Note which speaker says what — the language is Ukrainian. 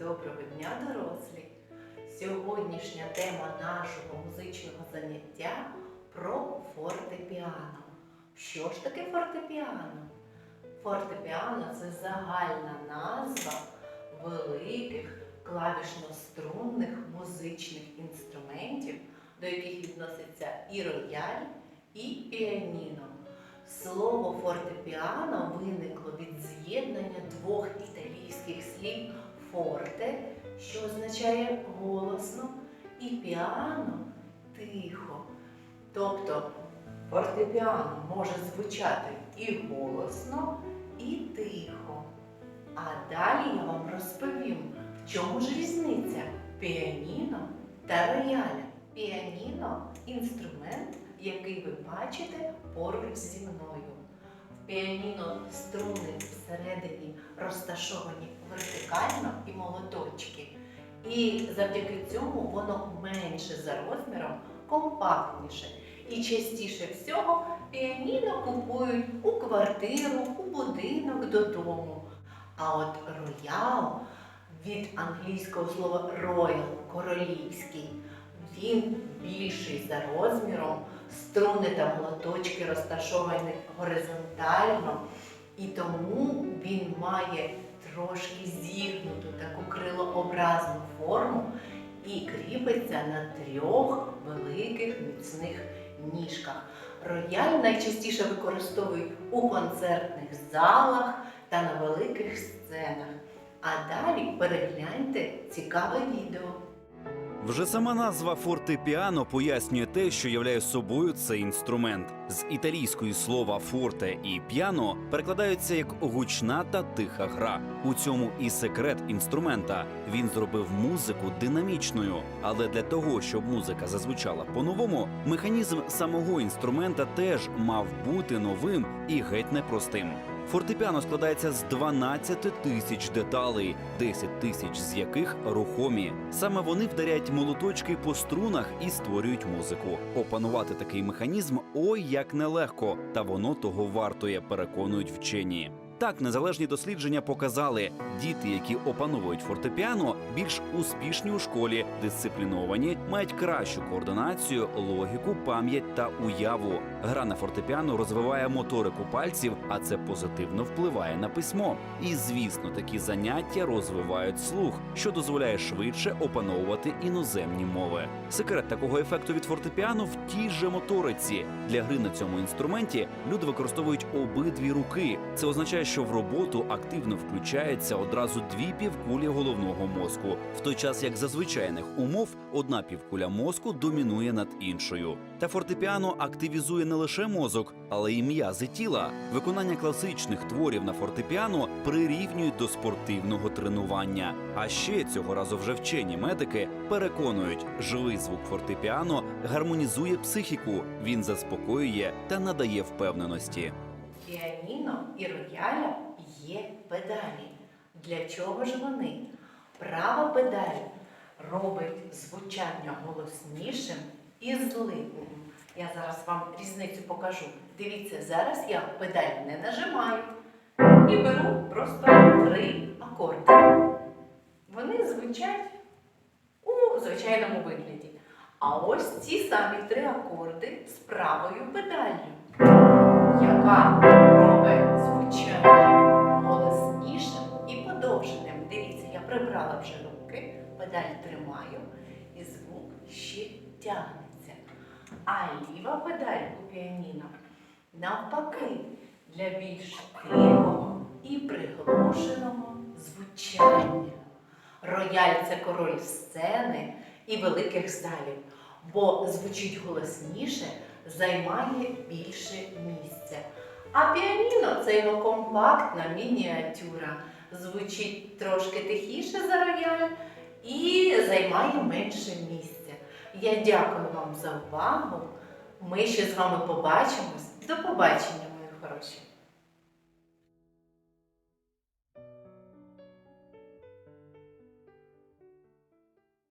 Speaker 1: доброго дня, дорослі! Сьогоднішня тема нашого музичного заняття про фортепіано. Що ж таке фортепіано? Фортепіано це загальна назва великих клавішно-струнних музичних інструментів, до яких відноситься і рояль, і піаніно. Слово фортепіано виникло від з'єднання двох форте, що означає голосно, і піано тихо. Тобто фортепіано може звучати і голосно, і тихо. А далі я вам розповім, в чому ж різниця піаніно та рояля. Піаніно інструмент, який ви бачите поруч зі мною. Піаніно струни всередині розташовані вертикально і молоточки. І завдяки цьому воно менше за розміром, компактніше. І частіше всього піаніно купують у квартиру, у будинок додому. А от роял від англійського слова royal королівський. Він більший за розміром, струни та молоточки розташовані горизонтально, і тому він має трошки зігнуту таку крилообразну форму і кріпиться на трьох великих міцних ніжках. Рояль найчастіше використовують у концертних залах та на великих сценах. А далі перегляньте цікаве відео.
Speaker 2: Вже сама назва фортепіано пояснює те, що являє собою цей інструмент. З італійської слова форте і піано перекладаються як гучна та тиха гра. У цьому і секрет інструмента. Він зробив музику динамічною. Але для того, щоб музика зазвучала по-новому, механізм самого інструмента теж мав бути новим і геть непростим. Фортепіано складається з 12 тисяч деталей, 10 тисяч з яких рухомі. Саме вони вдаряють молоточки по струнах і створюють музику. Опанувати такий механізм ой як нелегко, та воно того вартує, переконують вчені. Так, незалежні дослідження показали, діти, які опановують фортепіано, більш успішні у школі, дисципліновані, мають кращу координацію, логіку, пам'ять та уяву. Гра на фортепіано розвиває моторику пальців, а це позитивно впливає на письмо. І звісно, такі заняття розвивають слух, що дозволяє швидше опановувати іноземні мови. Секрет такого ефекту від фортепіано в тій же моториці. Для гри на цьому інструменті люди використовують обидві руки. Це означає, що в роботу активно включається одразу дві півкулі головного мозку, в той час як за звичайних умов одна півкуля мозку домінує над іншою. Та фортепіано активізує не лише мозок, але й м'язи тіла. Виконання класичних творів на фортепіано прирівнюють до спортивного тренування. А ще цього разу вже вчені медики переконують, живий звук фортепіано гармонізує психіку, він заспокоює та надає впевненості.
Speaker 1: Піаніно і рояля є педалі. Для чого ж вони? Права педаль робить звучання голоснішим і злим. Я зараз вам різницю покажу. Дивіться, зараз я педаль не нажимаю і беру просто три акорди. Вони звучать у звичайному вигляді. А ось ці самі три акорди з правою педаллю яка робить звучання голоснішим і подовженим. Дивіться, я прибрала вже руки, педаль тримаю, і звук ще тягнеться. А ліва педаль у піаніно навпаки для більш тихого і приглушеного звучання. Рояль це король сцени і великих залів, бо звучить голосніше, займає більше місця. А піаніно це його компактна мініатюра. Звучить трошки тихіше за рояль і займає менше місця. Я дякую вам за увагу. Ми ще з вами побачимось. До побачення!